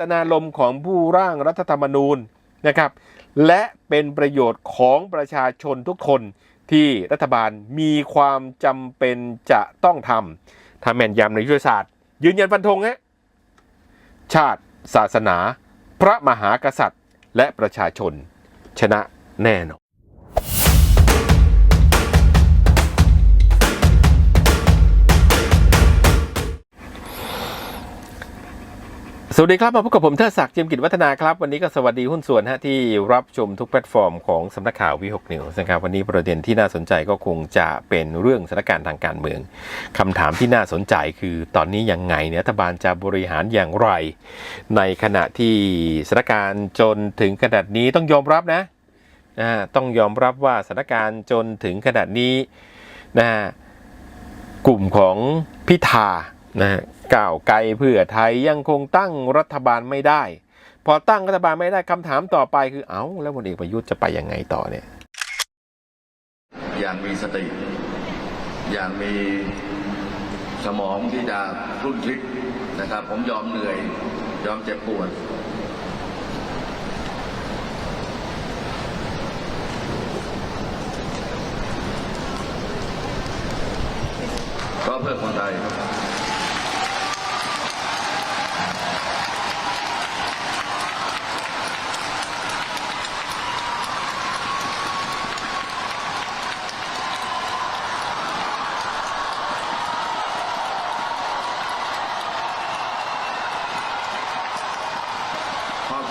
ตนารมของผู้ร่างรัฐธรรมนูญนะครับ และเป็นประโยชน์ของประชาชนทุกคนที่รัฐบาลมีความจำเป็นจะต้องทำทำแม่นยำในยุทธศาสตร์ ยืนยันฟันธงฮะชาติ ศาสนา พระมหากษัตริย์ และประชาชนชนะแน่นอน สวัสดีครับ มาพบกับผมเทิดศักดิ์เจียมกิจวัฒนาครับ วันนี้ก็สวัสดีหุ้นส่วนฮะที่รับชมทุกแพลตฟอร์มของสำนักข่าววิหกนิวส์นะครับวันนี้ประเด็นที่น่าสนใจก็คงจะเป็นเรื่องสถานการณ์ทางการเมืองคำถามที่น่าสนใจคือตอนนี้ยังไงเนี่ยรัฐบาลจะบริหารอย่างไร ในขณะที่สถานการณ์จนถึงขนาดนี้ต้องยอมรับนะนะต้องยอมรับว่าสถานการณ์จนถึงขนาดนี้นะกลุ่มของพิธา นะก้าวไกลเพื่อไทยยังคงตั้งรัฐบาลไม่ได้ พอตั้งรัฐบาลไม่ได้คำถามต่อไปคือเอา้าแล้วพลเอกประยุทธ์จะไปยังไงต่อเนี่ย อย่างมีสติ อย่างมีสมองที่จะรุ่นคิดนะครับ ผมยอมเหนื่อย ยอมเจ็บปวด ก็เพื่อคนไทย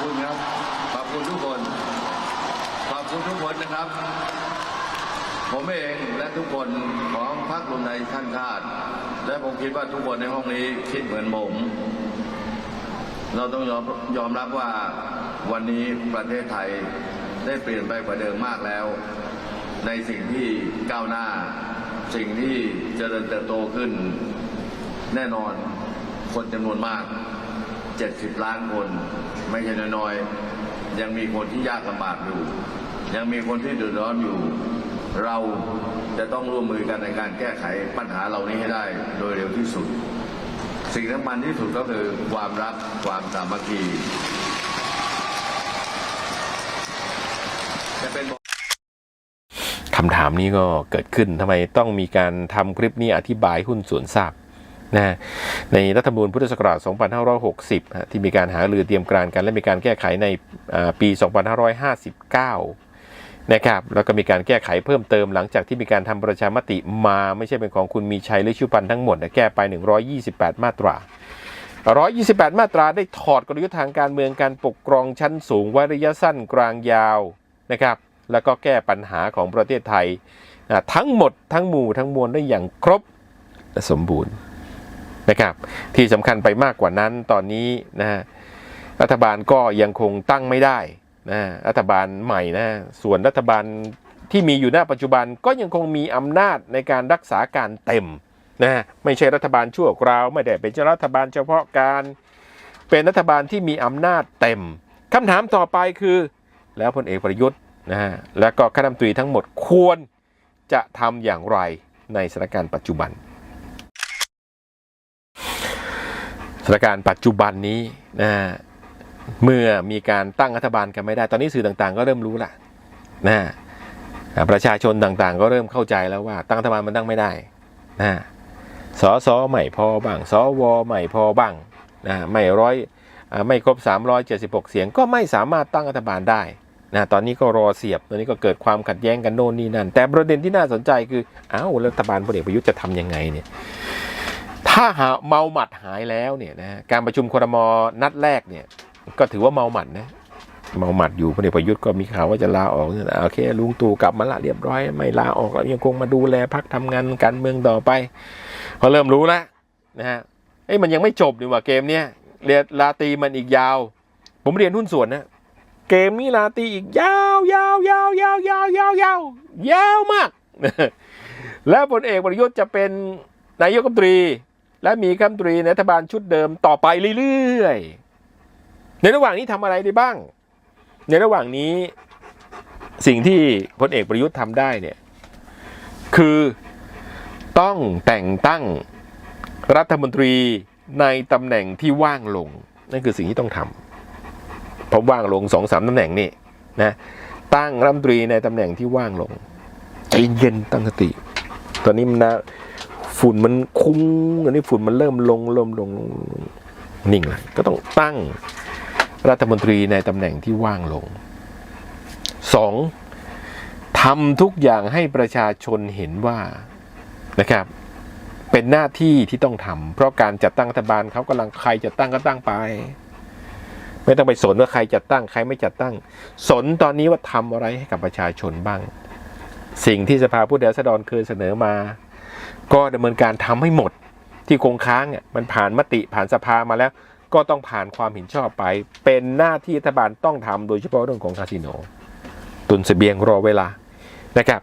คุณครับ ขอบคุณทุกคน ขอบคุณทุกคนนะครับ ผมเองและทุกคนของพรรครวมไทยท่านชาติและผมคิดว่าทุกคนในห้องนี้คิดเหมือนผม เราต้องยอมยอมรับว่าวันนี้ประเทศไทยได้เปลี่ยนไปกว่าเดิมมากแล้ว ในสิ่งที่ก้าวหน้า สิ่งที่เจริญเติบโตขึ้น แน่นอนคนจำนวนมาก 70 ล้านคน ไม่ใช่น้อยๆยังมีคนที่ยากลำบากอยู่ ยังมีคนที่เดือดร้อนอยู่ เราจะต้องร่วมมือกันในการแก้ไขปัญหาเหล่านี้ให้ได้โดยเร็วที่สุด สิ่งสำคัญที่สุดก็คือความรักความสามัคคีจะเป็นคำถามนี้ก็เกิดขึ้นทำไมต้องมีการทำคลิปนี้อธิบายหุ้นส่วนทราบ นะในรัฐธรรมนูญพุทธศักราช 2560 ที่มีการหารือเตรียมการกัน และมีการแก้ไขในปี 2559 นะครับ แล้วก็มีการแก้ไขเพิ่มเติมหลังจากที่มีการทำประชามติมาไม่ใช่เป็นของคุณมีชัยหรือชุพันธ์ทั้งหมดนะแก้ไป 128 มาตรา 128 มาตราได้ถอดกลยุทธ์ทางการเมืองการปกครองชั้นสูงไว้ระยะสั้นกลางยาวนะครับ แล้วก็แก้ปัญหาของประเทศไทยทั้งหมดทั้งหมู่ทั้งมวลได้อย่างครบและสมบูรณ์ นะครับ ที่สำคัญไปมากกว่านั้นตอนนี้นะฮะรัฐบาลก็ยังคงตั้งไม่ได้นะรัฐบาลใหม่นะส่วนรัฐบาลที่มีอยู่ณปัจจุบันก็ยังคงมีอำนาจในการรักษาการเต็มนะไม่ใช่รัฐบาลชั่วคราวไม่ได้เป็นรัฐบาลเฉพาะการ เป็นรัฐบาลที่มีอำนาจเต็มคำถามต่อไปคือ แล้วพลเอกประยุทธ์นะฮะและก็คณะรัฐมนตรีทั้งหมดควรจะทำอย่างไรในสถานการณ์ปัจจุบัน สถานการณ์ปัจจุบันนี้นะเมื่อมีการตั้งรัฐบาลกันไม่ได้ ตอนนี้สื่อต่างๆ ก็เริ่มรู้ละนะประชาชนต่างๆ ก็เริ่มเข้าใจแล้วว่า ตั้งรัฐบาลมันตั้งไม่ได้นะฮะสสไม่พอบ้างสวไม่พอบ้างนะไม่ร้อยไม่ครบ 376 เสียงก็ไม่สามารถตั้งรัฐบาลได้นะตอนนี้ก็รอเสียบตอนนี้ก็เกิดความขัดแย้งกันโน่นนี่นั่น แต่ประเด็นที่น่าสนใจคืออ้าวแล้วรัฐบาลพลเอกประยุทธ์จะทำยังไงเนี่ย ถ้าหาเมาหมัดหายแล้วเนี่ยนะการประชุมครมนัดแรกเนี่ย ก็ถือว่าเมาหมัดนะเมาหมัดอยู่พลเอกประยุทธ์ก็มีข่าวว่าจะลาออกเนี่ยโอเคลุงตู่กลับมาละเรียบร้อย ไม่ลาออกแล้วยังคงมาดูแลพักทำงานการเมืองต่อไปเขาเริ่มรู้แล้วนะฮะเอ้ยมันยังไม่จบดีกว่าเกมเนี้ยเรียนลาตีมันอีกยาว ผมเรียนหุ้นส่วนนะเกมนี้ลาตีอีกยาวยาวยาวยาวยาวยาวยาวยาวมาก แล้วพลเอกประยุทธ์จะเป็นนายกรัฐมนตรี และมีคณะรัฐมนตรีในรัฐบาลชุดเดิมต่อไปเรื่อยๆ ในระหว่างนี้ทำอะไรได้บ้าง ในระหว่างนี้สิ่งที่พลเอกประยุทธ์ทำได้เนี่ยคือต้องแต่งตั้งรัฐมนตรีในตำแหน่งที่ว่างลง นั่นคือสิ่งที่ต้องทำเพราะว่างลงสองสามตำแหน่งนี่นะตั้งรัฐมนตรีในตำแหน่งที่ว่างลงใจเย็นตั้งสติ ตอนนี้มันนะ ฝุ่นมันคุ้งอันนี้ฝุ่นมันเริ่มลงเริ่มลงลงลงนิ่งล้วก็ต้องตั้งรัฐมนตรีในตำแหน่งที่ว่างลงสองทำทุกอย่างให้ประชาชนเห็นว่านะครับเป็นหน้าที่ที่ต้องทำเพราะการจัดตั้งรัฐบาลเขากำลังใครจะตั้งก็ตั้งไป ไม่ต้องไปสนว่าใครจัดตั้งใครไม่จัดตั้ง สนตอนนี้ว่าทำอะไรให้กับประชาชนบ้าง สิ่งที่สภาผู้แทนราษฎรเคยเสนอมา ก็ดำเนินการทำให้หมดที่คงค้างเนี่ยมันผ่านมติผ่านสภามาแล้ว ก็ต้องผ่านความเห็นชอบไป เป็นหน้าที่รัฐบาลต้องทำโดยเฉพาะเรื่องของคาสิโน ตุนเสบียงรอเวลานะครับ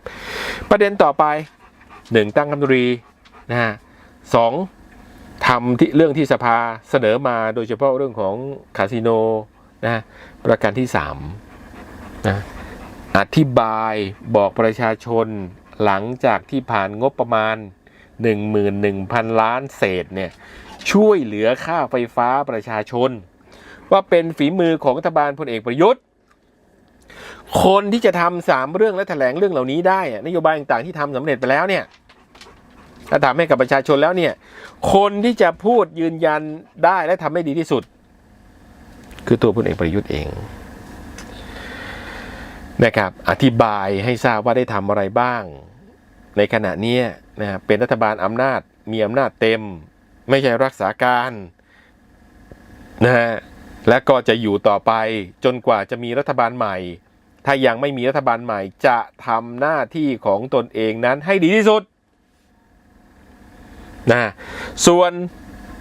ประเด็นต่อไปหนึ่งตั้งคำนตรีนะฮะสองทำที่เรื่องที่สภาเสนอมาโดยเฉพาะเรื่องของคาสิโนนะฮะประการที่สามนะอธิบายบอกประชาชน หลังจากที่ผ่านงบประมาณ 11,000 ล้านเศษเนี่ยช่วยเหลือค่าไฟฟ้าประชาชน ว่าเป็นฝีมือของรัฐบาลพลเอกประยุทธ์ คนที่จะทำสามเรื่องและแถลงเรื่องเหล่านี้ได้นโยบายต่างๆที่ทำสำเร็จไปแล้วเนี่ยถ้าทำให้กับประชาชนแล้วเนี่ย คนที่จะพูดยืนยันได้และทำให้ดีที่สุด คือตัวพลเอกประยุทธ์เอง นะครับอธิบายให้ทราบว่าได้ทำอะไรบ้าง ในขณะนี้นะเป็นรัฐบาลอำนาจมีอำนาจเต็ม ไม่ใช่รักษาการนะฮะและก็จะอยู่ต่อไปจนกว่าจะมีรัฐบาลใหม่ ถ้ายังไม่มีรัฐบาลใหม่ จะทำหน้าที่ของตนเองนั้นให้ดีที่สุดนะส่วน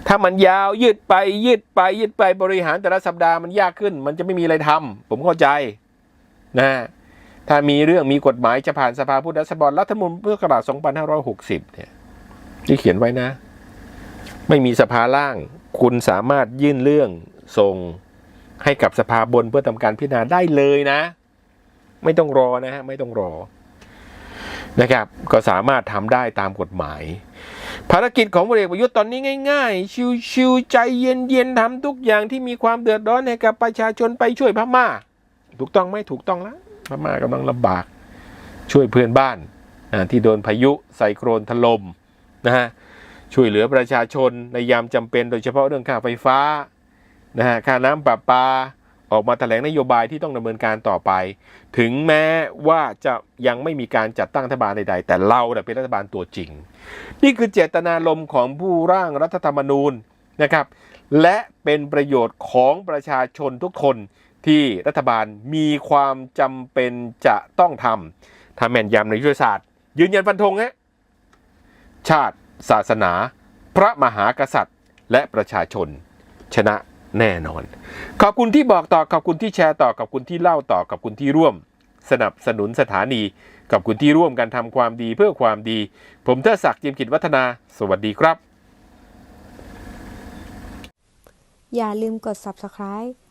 ถ้ามันยาวยืดไปยืดไปยืดไปบริหารแต่ละสัปดาห์มันยากขึ้น มันจะไม่มีอะไรทำผมเข้าใจ นะถ้ามีเรื่องมีกฎหมายจะผ่านสภาผู้แทนราษฎรรัฐธรรมนูญเพื่อกระบาด2560 เนี่ยที่เขียนไว้นะ ไม่มีสภาล่าง คุณสามารถยื่นเรื่องส่งให้กับสภาบนเพื่อทำการพิจารณาได้เลยนะ ไม่ต้องรอนะฮะไม่ต้องรอนะครับ ก็สามารถทำได้ตามกฎหมาย ภารกิจของพลเอกประยุทธ์ตอนนี้ง่าย ๆ ชิวๆใจเย็นๆทำทุกอย่างที่มีความเดือดร้อนให้กับประชาชนไปช่วยพม่า ถูกต้องไหมถูกต้องแล้วพม่ากำลังลำบากช่วยเพื่อนบ้านที่โดนพายุไซโครนถล่มนะฮะช่วยเหลือประชาชนในยามจำเป็นโดยเฉพาะเรื่องค่าไฟฟ้านะฮะค่าน้ำประปาออกมาแถลงนโยบายที่ต้องดำเนินการต่อไป ถึงแม้ว่าจะยังไม่มีการจัดตั้งรัฐบาลใดๆ แต่เราเป็นรัฐบาลตัวจริง นี่คือเจตนารมณ์ของผู้ร่างรัฐธรรมนูญนะครับ และเป็นประโยชน์ของประชาชนทุกคน ที่รัฐบาลมีความจำเป็นจะต้องทำทำแม่นยำในยุทธศาสตร์ ยืนยันฟันธงฮะชาติ ศาสนา พระมหากษัตริย์ และประชาชน ชนะแน่นอน ขอบคุณที่บอกต่อขอบคุณที่แชร์ต่อขอบคุณที่เล่าต่อขอบคุณที่ร่วม สนับสนุนสถานีขอบคุณที่ร่วมกันทำความดีเพื่อความดี ผมเทดศักดิ์จิมกิจวัฒนา สวัสดีครับ อย่าลืมกด subscribe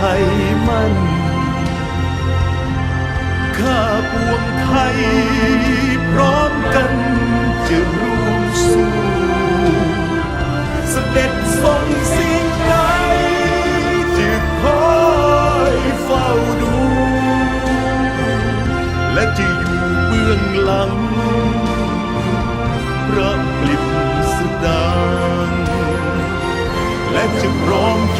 พระไทยมั่นข้าปวงไทย พร้อมกันจะร่วมสู้เสด็จทรงสิ่งใดจะคอยเฝ้าดู และจะอยู่เบื้องหลังพระปลิบสดางและจะพร้อมเคียงข้าง